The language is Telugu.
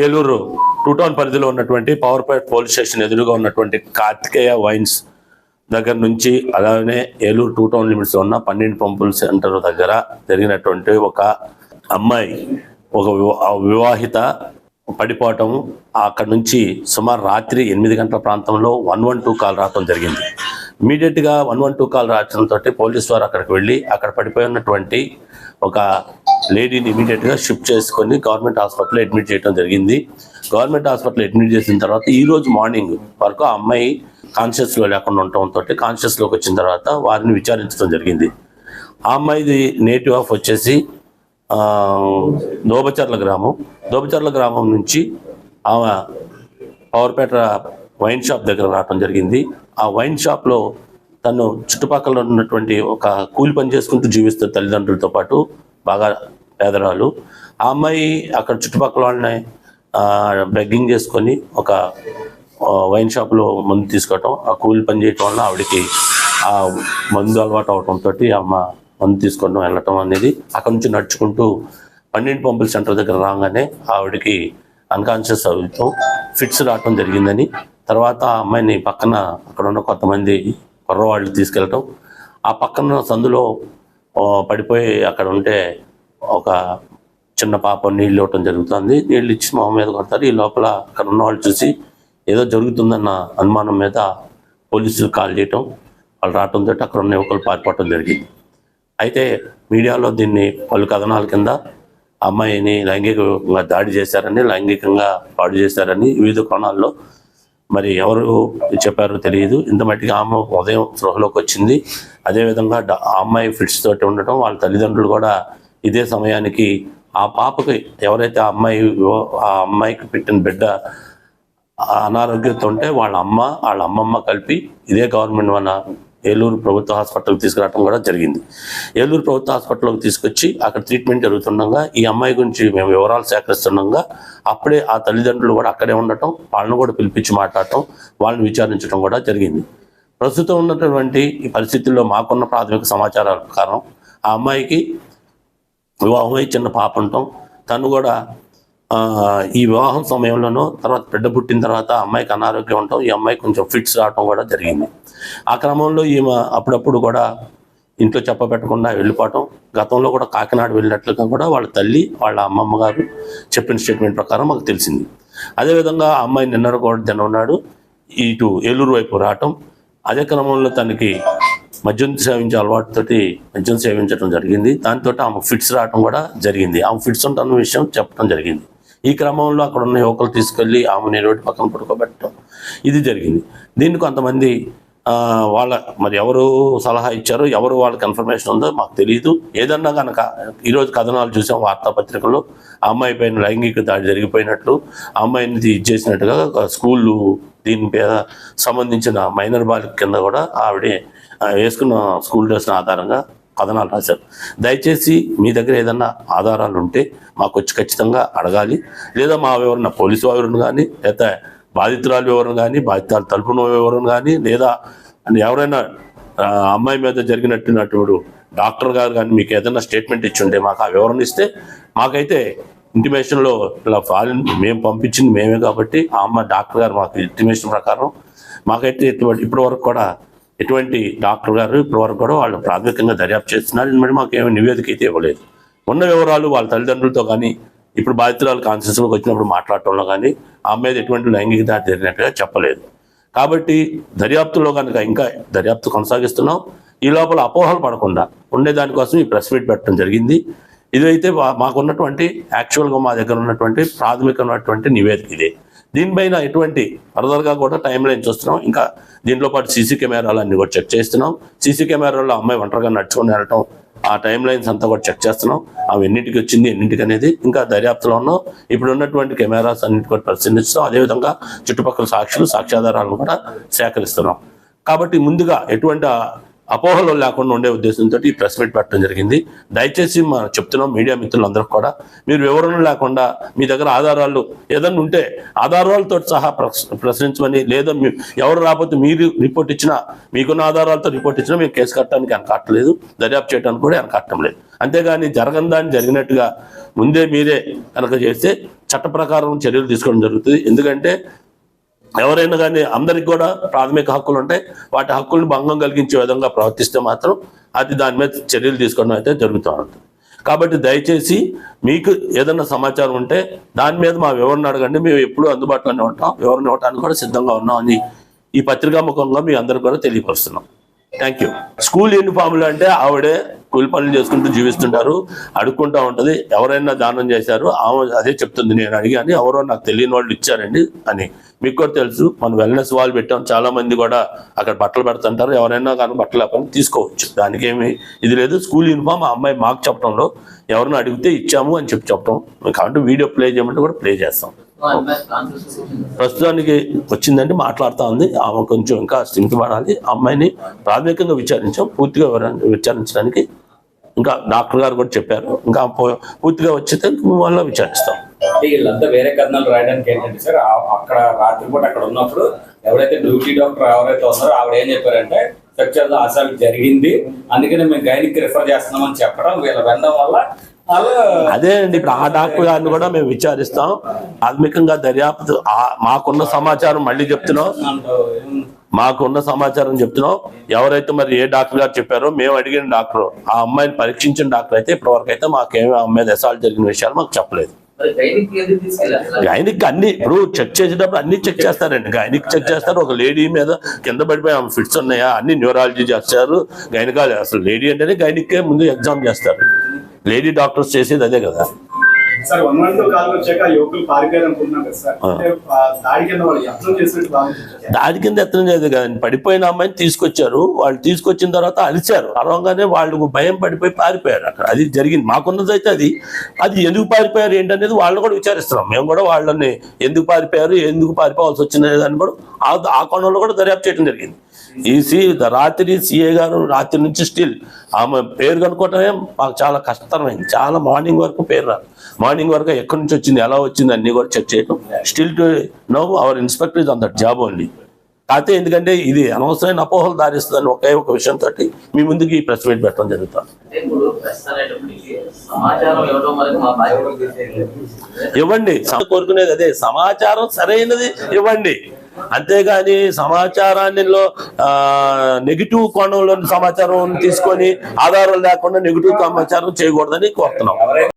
ఏలూరు టూ టౌన్ పరిధిలో ఉన్నటువంటి పవర్పేట్ పోలీస్ స్టేషన్ ఎదురుగా ఉన్నటువంటి కార్తికేయ వైన్స్ దగ్గర నుంచి అలానే ఏలూరు టూ టౌన్ లిమిట్స్ ఉన్న పన్నెండు పంపుల సెంటర్ దగ్గర జరిగినటువంటి ఒక అమ్మాయి ఒక వివా- వివాహిత పడిపోవటం అక్కడ నుంచి సుమారు రాత్రి ఎనిమిది గంటల ప్రాంతంలో వన్ వన్ టూ కాల్ రావటం జరిగింది. ఇమీడియట్గా వన్ వన్ టూ కాల్ రావడంతో పోలీసు వారు అక్కడికి వెళ్ళి అక్కడ పడిపోయి ఉన్నటువంటి ఒక లేడీని ఇమీడియట్గా షిఫ్ట్ చేసుకొని గవర్నమెంట్ హాస్పిటల్లో అడ్మిట్ చేయడం జరిగింది. గవర్నమెంట్ హాస్పిటల్ అడ్మిట్ చేసిన తర్వాత ఈ రోజు మార్నింగ్ వరకు ఆ అమ్మాయి కాన్షియస్లో లేకుండా ఉండటంతో కాన్షియస్లోకి వచ్చిన తర్వాత వారిని విచారించడం జరిగింది. ఆ అమ్మాయిది నేటివ్ ఆఫ్ వచ్చేసి దోబచర్ల గ్రామం. దోబచర్ల గ్రామం నుంచి ఆమె పవర్పేట వైన్ షాప్ దగ్గర రావటం జరిగింది. ఆ వైన్ షాప్లో తను చుట్టుపక్కల ఉన్నటువంటి ఒక కూలి పని చేసుకుంటూ జీవిస్తుంది తల్లిదండ్రులతో పాటు బాగా పేదరాలు. ఆ అమ్మాయి అక్కడ చుట్టుపక్కల వాళ్ళని బెగ్గింగ్ చేసుకొని ఒక వైన్ షాప్లో మందు తీసుకోవటం ఆ కూలి పని చేయటం వల్ల ఆవిడకి ఆ మందు అలవాటు అవటంతో అమ్మ మందు తీసుకోవడం వెళ్ళటం అనేది అక్కడ నుంచి నడుచుకుంటూ పన్నెండు పంపుల సెంటర్ దగ్గర రాగానే ఆవిడకి అన్కాన్షియస్ అవుతాం ఫిట్స్ రావటం జరిగిందని. తర్వాత ఆ అమ్మాయిని పక్కన అక్కడ ఉన్న కొంతమంది కుర్రవాళ్ళు తీసుకెళ్ళటం. ఆ పక్కన సందులో పడిపోయి అక్కడ ఉంటే ఒక చిన్న పాప నీళ్ళు ఇవ్వటం జరుగుతుంది. నీళ్ళు ఇచ్చి మొహం మీద కొడతారు. ఈ లోపల అక్కడ ఉన్న వాళ్ళు చూసి ఏదో జరుగుతుందన్న అనుమానం మీద పోలీసులు కాల్ చేయటం వాళ్ళు రావటం తోటి అక్కడ ఉన్న యువకులు పారిపోవటం జరిగింది. అయితే మీడియాలో దీన్ని పలు కథనాల కింద అమ్మాయిని లైంగికంగా దాడి చేశారని లైంగికంగా పాడు చేశారని వివిధ కోణాల్లో మరి ఎవరు చెప్పారో తెలియదు. ఇంత మట్టికి ఆమె ఉదయం స్పృహలోకి వచ్చింది. అదేవిధంగా ఆ అమ్మాయి ఫిట్స్ తోటి ఉండటం వాళ్ళ తల్లిదండ్రులు కూడా ఇదే సమయానికి ఆ పాపకి ఎవరైతే ఆ అమ్మాయి ఆ అమ్మాయికి పెట్టిన బిడ్డ అనారోగ్యంతో ఉంటే వాళ్ళ అమ్మ వాళ్ళ అమ్మమ్మ కలిపి ఇదే గవర్నమెంట్ మన ఏలూరు ప్రభుత్వ హాస్పిటల్కి తీసుకురావడం కూడా జరిగింది. ఏలూరు ప్రభుత్వ హాస్పిటల్కి తీసుకొచ్చి అక్కడ ట్రీట్మెంట్ జరుగుతుండగా ఈ అమ్మాయి గురించి మేము వివరాలు సేకరిస్తుండగా అప్పుడే ఆ తల్లిదండ్రులు కూడా అక్కడే ఉండటం వాళ్ళని కూడా పిలిపించి మాట్లాడటం వాళ్ళని విచారించడం కూడా జరిగింది. ప్రస్తుతం ఉన్నటువంటి ఈ పరిస్థితుల్లో మాకున్న ప్రాథమిక సమాచారాల ప్రకారం ఆ అమ్మాయికి వివాహమై చిన్న పాప ఉండటం తను కూడా ఈ వివాహం సమయంలోనూ తర్వాత బిడ్డ పుట్టిన తర్వాత అమ్మాయికి అనారోగ్యం ఉండటం ఈ అమ్మాయి కొంచెం ఫిట్స్ రావటం కూడా జరిగింది. ఆ క్రమంలో ఈమె అప్పుడప్పుడు కూడా ఇంట్లో చెప్పబెట్టకుండా వెళ్ళిపోవటం గతంలో కూడా కాకినాడ వెళ్ళినట్లుగా కూడా వాళ్ళ తల్లి వాళ్ళ అమ్మమ్మ గారు చెప్పిన స్టేట్మెంట్ ప్రకారం మాకు తెలిసింది. అదేవిధంగా ఆ అమ్మాయి నిన్న కూడా తిన్నాడు ఇటు ఏలూరు వైపు రావటం. అదే క్రమంలో తనకి మద్యం సేవించే అలవాటుతోటి మద్యం సేవించడం జరిగింది. దాంతో ఆమె ఫిట్స్ రావడం కూడా జరిగింది. ఆమె ఫిట్స్ ఉంటున్న విషయం చెప్పడం జరిగింది. ఈ క్రమంలో అక్కడ ఉన్న యువకులు తీసుకెళ్ళి ఆమె రోడ్డు పక్కన పడుకోబెట్టడం. ఇది జరిగింది. దీన్ని కొంతమంది వాళ్ళ మరి ఎవరు సలహా ఇచ్చారు ఎవరు వాళ్ళకి ఇన్ఫర్మేషన్ ఉందో మాకు తెలియదు ఏదన్నా కనుక ఈరోజు కథనాలు చూసాం వార్తాపత్రికల్లో ఆ అమ్మాయి పైన లైంగిక దాడి జరిగిపోయినట్లు ఆ అమ్మాయిని ఇది చేసినట్టుగా స్కూళ్ళు దీని మీద సంబంధించిన మైనర్ బాలిక కింద కూడా ఆవిడ వేసుకున్న స్కూల్ డ్రెస్ ఆధారంగా కథనాలు రాశారు. దయచేసి మీ దగ్గర ఏదన్నా ఆధారాలు ఉంటే మాకు వచ్చి ఖచ్చితంగా అడగాలి. లేదా మా వివరణ పోలీసు వివరణ కానీ లేదా బాధితురాలు వివరణ కానీ బాధితురాలు తలుపున వివరణ కానీ లేదా ఎవరైనా అమ్మాయి మీద జరిగినట్టున్నటువంటి డాక్టర్ గారు కానీ మీకు ఏదైనా స్టేట్మెంట్ ఇచ్చి ఉంటే మాకు ఆ వివరణ ఇస్తే మాకైతే ఇంటిమేషన్లో ఇలా ఫారిన్ మేము పంపించింది మేమే కాబట్టి ఆ అమ్మ డాక్టర్ గారు మాకు ఇంటిమేషన్ ప్రకారం మాకైతే ఇటువంటి ఇప్పటి వరకు కూడా ఎటువంటి డాక్టర్ గారు ఇప్పటి వరకు కూడా వాళ్ళు ప్రాథమికంగా దర్యాప్తు చేస్తున్నారు. మరి మాకు ఏమి నివేదిక అయితే ఇవ్వలేదు. ఉన్న వివరాలు వాళ్ళ తల్లిదండ్రులతో కానీ ఇప్పుడు బాధితురాలు కాన్షియస్లోకి వచ్చినప్పుడు మాట్లాడటంలో కానీ ఆ మీద ఎటువంటి లైంగిక దాడి జరిగినట్టుగా చెప్పలేదు. కాబట్టి దర్యాప్తులో కనుక ఇంకా దర్యాప్తు కొనసాగిస్తున్నాం. ఈ లోపల అపోహలు పడకుండా ఉండేదానికోసం ఈ ప్రెస్ మీట్ పెట్టడం జరిగింది. ఇదైతే మా- మాకున్నటువంటి యాక్చువల్గా మా దగ్గర ఉన్నటువంటి ప్రాథమికమైనటువంటి నివేదిక ఇదే. దీనిపైన ఎటువంటి ఫర్దర్గా కూడా టైం లైన్ చూస్తున్నాం ఇంకా దీంట్లో పాటు సీసీ కెమెరాలు అన్ని కూడా చెక్ చేస్తున్నాం. సీసీ కెమెరాలో అమ్మాయి ఒంటరిగా నడుచుకొని వెళ్ళటం ఆ టైం లైన్స్ అంతా కూడా చెక్ చేస్తున్నాం. అవి ఎన్నింటికి వచ్చింది ఎన్నింటికి అనేది ఇంకా దర్యాప్తులో ఉన్నాం. ఇప్పుడు ఉన్నటువంటి కెమెరాస్ అన్నింటి కూడా పరిశీలిస్తాం అదేవిధంగా చుట్టుపక్కల సాక్షులు సాక్ష్యాధారాలను కూడా సేకరిస్తున్నాం. కాబట్టి ముందుగా ఎటువంటి అపోహలు లేకుండా ఉండే ఉద్దేశంతో ఈ ప్రెస్ మీట్ పెట్టడం జరిగింది. దయచేసి మనం చెప్తున్నాం మీడియా మిత్రులందరూ కూడా మీరు వివరణ లేకుండా మీ దగ్గర ఆధారాలు ఏదన్నా ఉంటే ఆధారాలతో సహా ప్రశ్నించమని లేదా మీ ఎవరు రాకపోతే మీరు రిపోర్ట్ ఇచ్చినా మీకున్న ఆధారాలతో రిపోర్ట్ ఇచ్చినా మేము కేసు కట్టడానికి వెనకాట్టలేదు. దర్యాప్తు చేయడానికి కూడా వెనకాట్టం లేదు. అంతేగాని జరగని దాన్ని జరిగినట్టుగా ముందే మీరే కనుక చేస్తే చట్ట ప్రకారం చర్యలు తీసుకోవడం జరుగుతుంది. ఎందుకంటే ఎవరైనా కానీ అందరికి కూడా ప్రాథమిక హక్కులు ఉంటాయి వాటి హక్కులను భంగం కలిగించే విధంగా ప్రవర్తిస్తే మాత్రం అది దాని మీద చర్యలు తీసుకోవడం అయితే జరుగుతూ ఉంటుంది. కాబట్టి దయచేసి మీకు ఏదైనా సమాచారం ఉంటే దాని మీద మా వివరణ అడగండి. మేము ఎప్పుడూ అందుబాటులోనే ఉంటాం. వివరణ ఇవ్వడానికి కూడా సిద్ధంగా ఉన్నాం అని ఈ పత్రికా ముఖంగా మీ అందరికి కూడా తెలియపరుస్తున్నాం. థ్యాంక్ యూ స్కూల్ యూనిఫామ్లు అంటే ఆవిడే కూలి పనులు చేసుకుంటూ జీవిస్తుంటారు అడుక్కుంటా ఉంటది. ఎవరైనా దానం చేశారు ఆమె అదే చెప్తుంది నేను అడిగాను ఎవరో నాకు తెలియని వాళ్ళు ఇచ్చారండి అని. మీకు కూడా తెలుసు మనం వెల్నెస్ వాళ్ళు పెట్టాం చాలా మంది కూడా అక్కడ బట్టలు పెడుతుంటారు ఎవరైనా కానీ బట్టలు లేకపోతే తీసుకోవచ్చు. దానికేమి ఇది లేదు స్కూల్ యూనిఫామ్ ఆ అమ్మాయి మాకు చెప్పడంలో ఎవరిని అడిగితే ఇచ్చాము అని చెప్పి చెప్పడం. కాబట్టి వీడియో ప్లే చేయమంటే కూడా ప్లే చేస్తాం. ప్రస్తుతానికి వచ్చిందంటే మాట్లాడుతూ ఉంది. ఆమె కొంచెం ఇంకా స్థిమితి పడాలి. ఆ అమ్మాయిని ప్రాథమికంగా విచారించాం. పూర్తిగా విచారించడానికి ఇంకా డాక్టర్ గారు కూడా చెప్పారు. ఇంకా పూర్తిగా వచ్చితే మళ్ళీ విచారిస్తాం. వీళ్ళంతా వేరే కథనాలు రాయడానికి ఏంటంటే సార్ అక్కడ అక్కడ రాత్రిపూట అక్కడ ఉన్నప్పుడు ఎవరైతే డ్యూటీ డాక్టర్ ఎవరైతే ఉన్నారో ఆవిడ ఏం చెప్పారంటే సెక్చువల్ అసలు జరిగింది. అందుకని మేము గైనిక్ రిఫర్ చేస్తున్నామని చెప్పడం వీళ్ళ వినడం వల్ల అదే అండి ఇప్పుడు ఆ డాక్టర్ గారిని కూడా మేము విచారిస్తాం. ప్రాథమికంగా దర్యాప్తు మాకున్న సమాచారం మళ్ళీ చెప్తున్నాం. మాకున్న సమాచారం చెప్తున్నాం. ఎవరైతే మరి ఏ డాక్టర్ గారు చెప్పారో మేము అడిగిన డాక్టర్ ఆ అమ్మాయిని పరీక్షించిన డాక్టర్ అయితే ఇప్పటివరకు అయితే మాకేమీ ఆ అమ్మాయి అసాల్ట్ జరిగిన విషయాలు మాకు చెప్పలేదు. మరి గైనిక్ గైనిక్ అన్ని ఇప్పుడు చెక్ చేసేటప్పుడు అన్ని చెక్ చేస్తారండి. గైనిక్ చెక్ చేస్తారు. ఒక లేడీ మీద కింద పడిపోయి ఆమె ఫిట్స్ ఉన్నాయా? అన్ని న్యూరాలజీ చేస్తారు. గైనకాలజీ అసలు లేడీ అంటేనే గైనిక్కే ముందు ఎగ్జామ్ చేస్తారు. లేడీ డాక్టర్స్ చేసేది అదే కదా. Sir one one two call వచ్చాక యువకులు పారిపోయారు అనుకుంటున్నాం కదా సార్. ఆ. అంటే ఆ దాడి కింద వాళ్ళు యత్నం చేసినట్టు భావించారు? దాడి కింద ఎత్తనం చేయదు కదండి పడిపోయిన అమ్మాయిని తీసుకొచ్చారు. వాళ్ళు తీసుకొచ్చిన తర్వాత అరిచారు. అరవగానే వాళ్ళు భయం పడిపోయి పారిపోయారు అక్కడ. అది జరిగింది. మాకున్నది అయితే అది. అది ఎందుకు పారిపోయారు ఏంటనేది వాళ్ళని కూడా విచారిస్తున్నాం. మేము కూడా వాళ్ళని ఎందుకు పారిపోయారు ఎందుకు పారిపోవాల్సి వచ్చింది అని కూడా ఆ- ఆ కోణంలో కూడా దర్యాప్తు చేయడం జరిగింది. ఈ సి రాత్రి సిఏ గారు రాత్రి నుంచి స్టిల్ ఆమె పేరు కనుక్కోవటమే మాకు చాలా కష్టతరమైంది చాలా మార్నింగ్ వరకు పేరు రాదు. మార్నింగ్ వరకు ఎక్కడి నుంచి వచ్చింది ఎలా వచ్చింది అన్ని కూడా చెక్ చేయడం still to know our inspector is on that job only కాకపోతే ఎందుకంటే ఇది అనవసరమైన అపోహలు దారిస్తుందని ఒకే ఒక విషయంతో మీ ముందుకి ఈ ప్రెస్ మీట్ పెట్టడం జరుగుతుంది. ఇవ్వడం కోరుకునేది అదే. సమాచారం సరైనది ఇవ్వండి. అంతేగాని సమాచారాన్నిలో నెగిటివ్ కోణంలో సమాచారం తీసుకొని ఆధారం లేకుండా నెగిటివ్ సమాచారం చేయకూడదని కోరుతున్నాం.